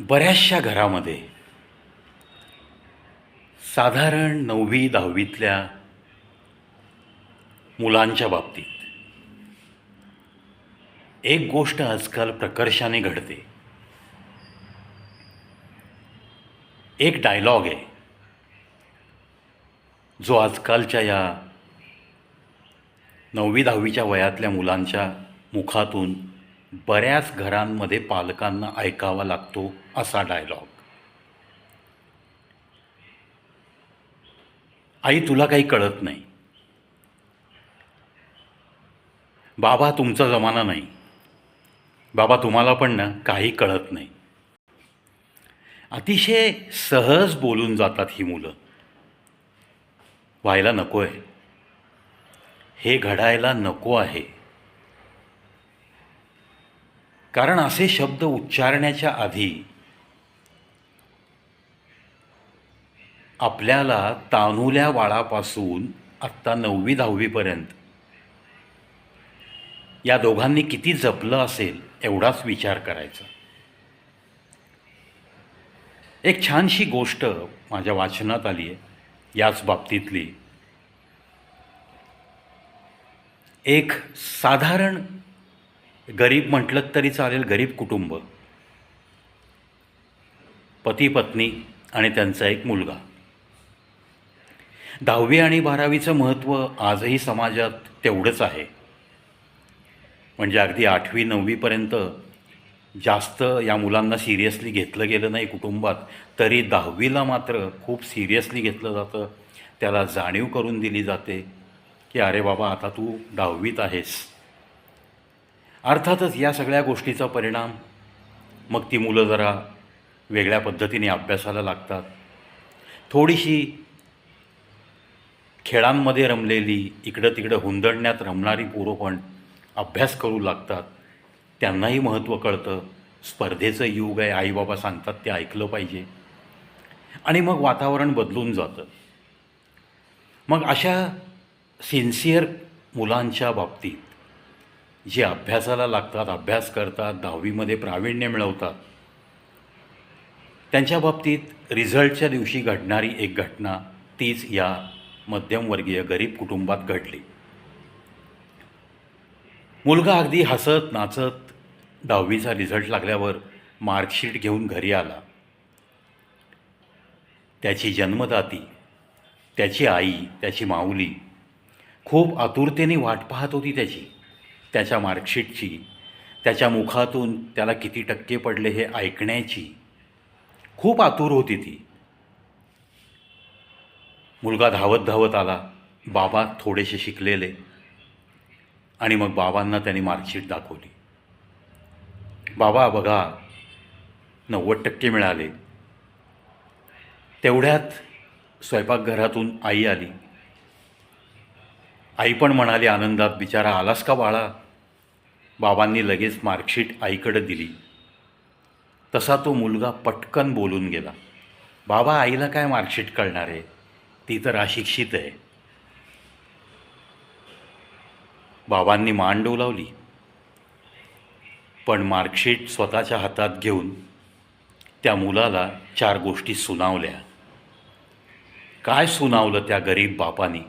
बऱ्याचशा घरामध्ये साधारण नववी दहावीतल्या मुलांच्या बाबतीत एक गोष्ट आजकाल प्रकर्षाने घडते. एक डायलॉग आहे. जो आजकालच्या या नववी दहावीच्या वयातल्या मुलांच्या मुखातून बऱ्याच घरांमध्ये पालकांना ऐकावा लागतो असा डायलॉग. आई तुला काही कळत नाही. बाबा तुमचा जमाना नाही. बाबा तुम्हाला पण ना काही कळत नाही. अतिशय सहज बोलून जातात ही मुलं. व्हायला नको आहे हे घडायला नको आहे. कारण असे शब्द उच्चारण्याच्या आधी आपल्याला तानुल्या बाळापासून आत्ता नववी दहावीपर्यंत या दोघांनी किती जपलं असेल एवढाच विचार करायचा. एक छानशी गोष्ट माझ्या वाचनात आली आहे. याच बाबतीतली एक साधारण गरीब म्हटलं तरी चालेल गरीब कुटुंब. पती पत्नी आणि त्यांचा एक मुलगा. दहावी आणि बारावीचं महत्त्व आजही समाजात तेवढंच आहे. म्हणजे अगदी आठवी नववीपर्यंत जास्त या मुलांना सिरियसली घेतलं गेलं नाही कुटुंबात तरी दहावीला मात्र खूप सिरियसली घेतलं जातं. त्याला जाणीव करून दिली जाते की अरे बाबा आता तू दहावीत आहेस. अर्थातच या सगळ्या गोष्टीचा परिणाम मग ती मुलं जरा वेगळ्या पद्धतीने अभ्यासाला लागतात. थोडीशी खेळांमध्ये रमलेली इकडं तिकडं हुंदडण्यात रमणारी पोरं पण अभ्यास करू लागतात. त्यांनाही महत्त्व कळतं. स्पर्धेचं युग आहे आईबाबा सांगतात ते ऐकलं पाहिजे. आणि मग वातावरण बदलून जातं. मग अशा सिन्सिअर मुलांच्या बाबतीत जे अभ्यासाला लागतात अभ्यास करतात दहावीमध्ये प्रावीण्य मिळवतात. त्यांच्या बाबतीत रिझल्टच्या दिवशी घडणारी एक घटना तीच या मध्यमवर्गीय गरीब कुटुंबात घडली. मुलगा अगदी हसत नाचत दहावीचा रिझल्ट लागल्यावर मार्कशीट घेऊन घरी आला. त्याची जन्मदाती त्याची आई त्याची माऊली खूप आतुरतेने वाट पाहत होती त्याची. त्याच्या मार्कशीटची त्याच्या मुखातून त्याला किती टक्के पडले हे ऐकण्याची खूप आतुर होती ती. मुलगा धावत धावत आला बाबा थोडेसे शिकलेले आणि मग बाबांना त्यांनी मार्कशीट दाखवली. बाबा बघा नव्वद टक्के मिळाले. तेवढ्यात स्वयंपाकघरातून आई आली. आई पण म्हणाली आनंदात बिचारा आलास का बाळा? बाबांनी लगेच मार्कशीट आईकडे दिली. तसा तो मुलगा पटकन बोलून गेला. बाबा आईला काय मार्कशीट कळणार आहे? ती तर अशिक्षित आहे. बाबांनी मान डोलावली. पण मार्कशीट स्वतःच्या हातात घेऊन त्या मुलाला चार गोष्टी सुनावल्या. काय सुनावलं त्या गरीब बापानी?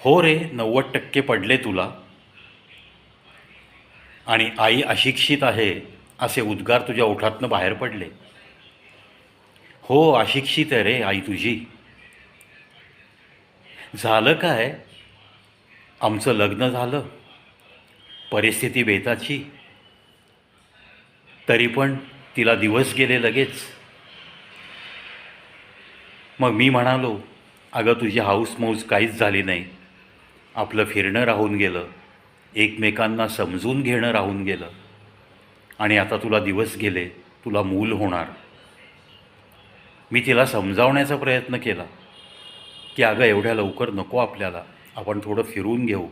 हो रे नव्वद टक्के पडले तुला. आणि आई अशिक्षित आहे असे उद्गार तुझ्या ओठातनं बाहेर पडले. हो अशिक्षित आहे रे आई तुझी. झालं काय? आमचं लग्न झालं. परिस्थिती बेताची. तरी पण तिला दिवस गेले लगेच. मग मी म्हणालो अगं तुझी हाऊस मौज काहीच झाली नाही. आपलं फिरणं राहून गेलं. एकमेकांना समजून घेणं राहून गेलं. आणि आता तुला दिवस गेले तुला मूल होणार. मी तिला समजावण्याचा प्रयत्न केला. की अगं एवढ्या लवकर नको आपल्याला. आपण थोडं फिरून घेऊ.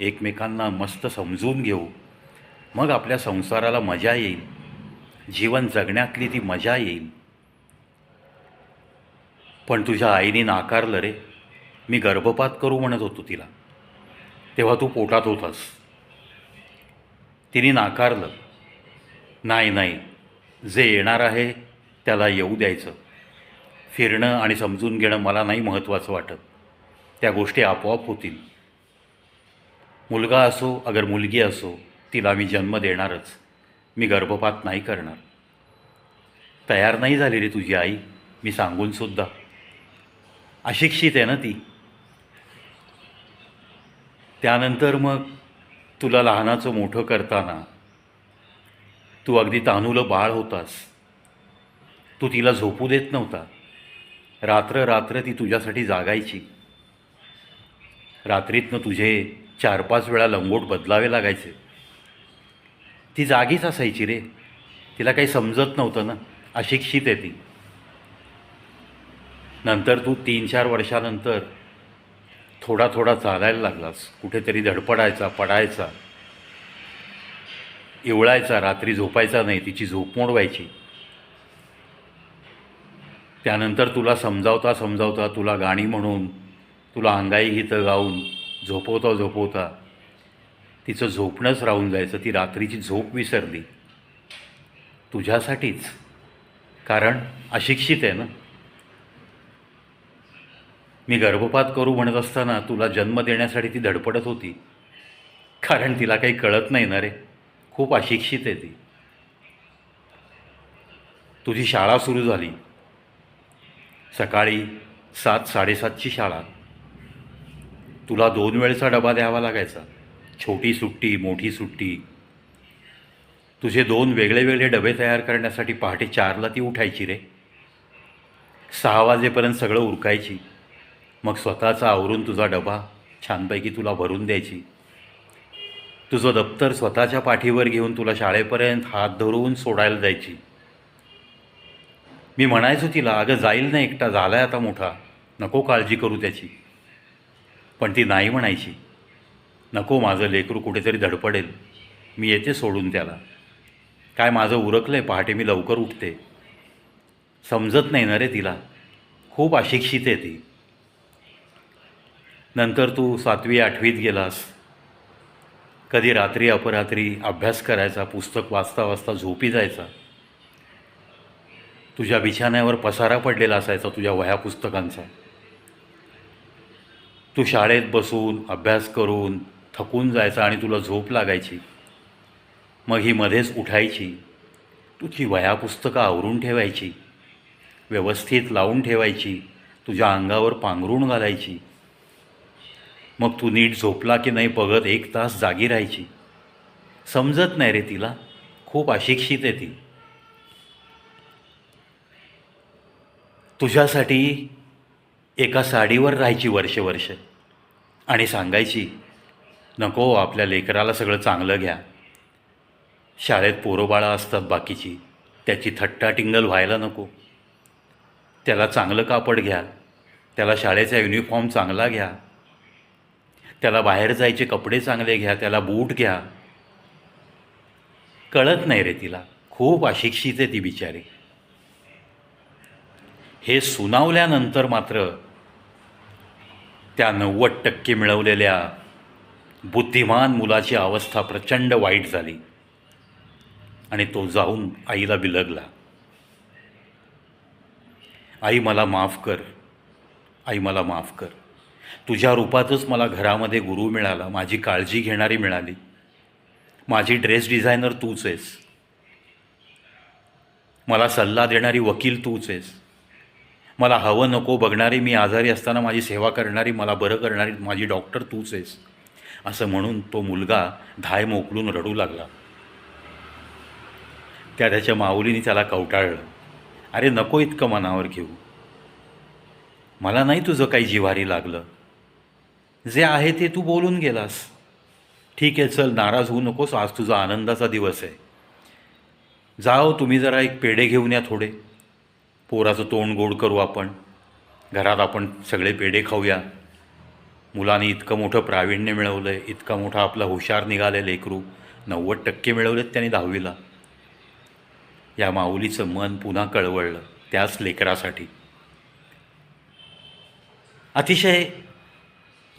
एकमेकांना मस्त समजून घेऊ. मग आपल्या संसाराला मजा येईल. जीवन जगण्यातली ती मजा येईल. पण तुझ्या आईने नाकारलं रे. मी गर्भपात करू म्हणत होतो तिला. तेव्हा तू पोटात होतास. तिने नाकारलं. नाही नाही. जे येणार आहे त्याला येऊ द्यायचं. फिरणं आणि समजून घेणं मला नाही महत्त्वाचं वाटत. त्या गोष्टी आपोआप होतील. मुलगा असो अगर मुलगी असो तिला मी जन्म देणारच. मी गर्भपात नाही करणार. तयार नाही झाली रे तुझी आई मी सांगूनसुद्धा अशिक्षित आहे ना ती? त्यानंतर मग तुला लहानाचं मोठं करताना तू अगदी तानुलं बाळ होतास. तू तिला झोपू देत नव्हता. रात्र रात्र ती तुझ्यासाठी जागायची. रात्रीतनं तुझे चार पाच वेळा लंगोट बदलावे लागायचे. ती जागीच असायची रे. तिला काही समजत नव्हतं ना. अशिक्षित आहे ती. नंतर तू तीन चार वर्षानंतर थोडा थोडा चालायला लागलास. कुठेतरी धडपडायचा पडायचा. इवळायचा रात्री झोपायचा नाही तिची झोप मोडवायची. त्यानंतर तुला समजावता समजावता तुला गाणी म्हणून तुला अंगाई गीतं गाऊन झोपवता झोपवता तिचं झोपणंच राहून जायचं. ती रात्रीची झोप विसरली. तुझ्यासाठीच. कारण अशिक्षित आहे ना. मी गर्भपात करू म्हणत असताना तुला जन्म देण्यासाठी ती धडपडत होती. कारण तिला काही कळत नाही ना रे. खूप अशिक्षित आहे ती. तुझी शाळा सुरू झाली. सकाळी सात साडेसातची शाळा. तुला दोन वेळचा डबा द्यावा लागायचा. छोटी सुट्टी मोठी सुट्टी. तुझे दोन वेगळे वेगळे डबे तयार करण्यासाठी पहाटे चारला ती उठायची रे. सहा वाजेपर्यंत सगळं उरकायची. मग स्वतःचा आवरून तुझा डबा छानपैकी तुला भरून द्यायची. तुझं दप्तर स्वतःच्या पाठीवर घेऊन तुला शाळेपर्यंत हात धरून सोडायला जायची. मी म्हणायचो तिला अगं जाईल ना एकटा झालाय आता मोठा. नको काळजी करू त्याची. पण ती नाही म्हणायची. नको माझं लेकरू कुठेतरी धडपडेल. मी येते सोडून त्याला. काय माझं उरकलं आहे पहाटे मी लवकर उठते. समजत नाही ना रे तिला. खूप अशिक्षित आहे ती. नंतर तू सातवी आठवीत गेलास. कधी रात्री अपरात्री अभ्यास करायचा पुस्तक वाचता वाचता झोपी जायचा. तुझ्या बिछाण्यावर पसारा पडलेला असायचा तुझ्या वह्या पुस्तकांचा. तू शाळेत बसून अभ्यास करून थकून जायचा आणि तुला झोप लागायची. मग ही मध्येच उठायची. तुझी वह्या पुस्तकं आवरून ठेवायची. व्यवस्थित लावून ठेवायची. तुझ्या अंगावर पांघरून घालायची. मग तू नीट झोपला की नाही बघत एक तास जागी राहायची. समजत नाही रे तिला. खूप अशिक्षित आहे ती. तुझ्यासाठी एका साडीवर राहायची वर्ष वर्ष. आणि सांगायची नको आपल्या लेकराला सगळं चांगलं घ्या. शाळेत पोरोबाळा असतात बाकीची. त्याची थट्टा टिंगल व्हायला नको. त्याला चांगलं कापड घ्या. त्याला शाळेचा युनिफॉर्म चांगला घ्या. त्याला बाहेर जायचे कपडे चांगले घ्या त्याला बूट घ्या. कळत नाही रे तिला. खूप अशिक्षित आहे ती बिचारी. हे सुनावल्यानंतर मात्र त्या नव्वद टक्के मिळवलेल्या बुद्धिमान मुलाची अवस्था प्रचंड वाईट झाली. आणि तो जाऊन आईला बिलगला. आई मला माफ कर. आई मला माफ कर. तुझ्या रूपातच मला घरामध्ये गुरु मिळाला माझी काळजी घेणारी मिळाली. माझी ड्रेस डिझायनर तूच आहेस. मला सल्ला देणारी वकील तूच आहेस. मला हवं नको बघणारी मी आजारी असताना माझी सेवा करणारी मला बरं करणारी माझी डॉक्टर तूच आहेस. असं म्हणून तो मुलगा धाय मोकलून रडू लागला. त्या त्याच्या माऊलीने त्याला कवटाळलं. अरे नको इतकं मनावर घेऊ. मला नाही तुझं काही जिवारी लागलं. जे आहे ते तू बोलून गेलास. ठीक आहे चल नाराज होऊ नकोस आज तुझा आनंदाचा दिवस आहे. जाओ तुम्ही जरा एक पेढे घेऊन या थोडे. पोराचं तोंड गोड करू आपण. घरात आपण सगळे पेढे खाऊया. मुलांनी इतकं मोठं प्रावीण्य मिळवलं आहे इतका मोठा आपला हुशार निघाले लेकरू. नव्वद टक्के मिळवलेत त्यांनी दहावीला. या माऊलीचं मन पुन्हा कळवळलं त्याच लेकरासाठी. अतिशय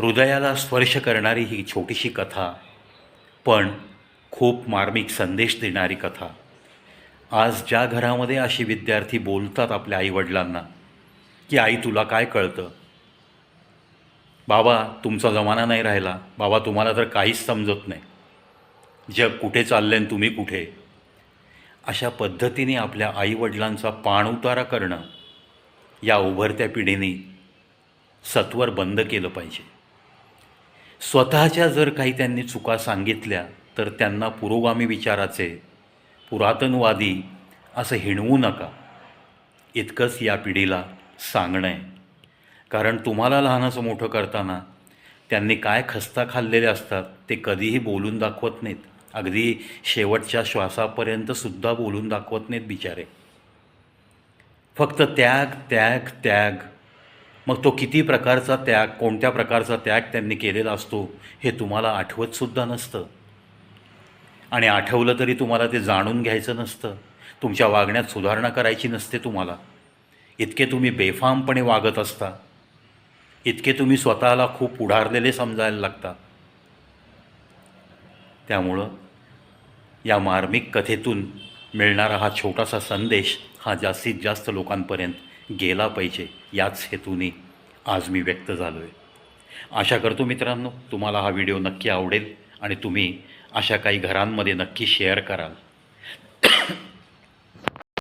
हृदयाला स्पर्श करणारी ही छोटीशी कथा पण खूप मार्मिक संदेश देणारी कथा. आज ज्या घरामध्ये अशी विद्यार्थी बोलतात आपल्या आईवडिलांना की आई तुला काय कळतं? बाबा तुमचा जमाना नाही राहिला. बाबा तुम्हाला तर काहीच समजत नाही. जग कुठे चालले तुम्ही कुठे? अशा पद्धतीने आपल्या आईवडिलांचा पाणउतारा करणं या उभरत्या पिढीने सत्वर बंद केलं पाहिजे. स्वतःच्या जर काही त्यांनी चुका सांगितल्या तर त्यांना पुरोगामी विचाराचे पुरातनवादी असं हिणवू नका. इतकंच या पिढीला सांगणं आहे. कारण तुम्हाला लहानाचं मोठं करताना त्यांनी काय खस्ता खाल्लेले असतात ते कधीही बोलून दाखवत नाहीत. अगदी शेवटच्या श्वासापर्यंत सुद्धा बोलून दाखवत नाहीत बिचारे. फक्त त्याग त्याग त्याग. मग तो किती प्रकारचा त्याग कोणत्या प्रकारचा त्याग त्यांनी केलेला असतो हे तुम्हाला आठवतसुद्धा नसतं. आणि आठवलं तरी तुम्हाला ते जाणून घ्यायचं नसतं. तुमच्या वागण्यात सुधारणा करायची नसते तुम्हाला. इतके तुम्ही बेफामपणे वागत असता. इतके तुम्ही स्वतःला खूप पुढारलेले समजायला लागता. त्यामुळं या मार्मिक कथेतून मिळणारा हा छोटासा संदेश हा जास्तीत जास्त लोकांपर्यंत गेला पाहिजे याच हेतूने आज मी व्यक्त झालो आहे आशा करतो मित्रांनो तुम्हाला हा व्हिडिओ नक्की आवडेल आणि तुम्ही अशा काही घरांमध्ये नक्की शेअर कराल.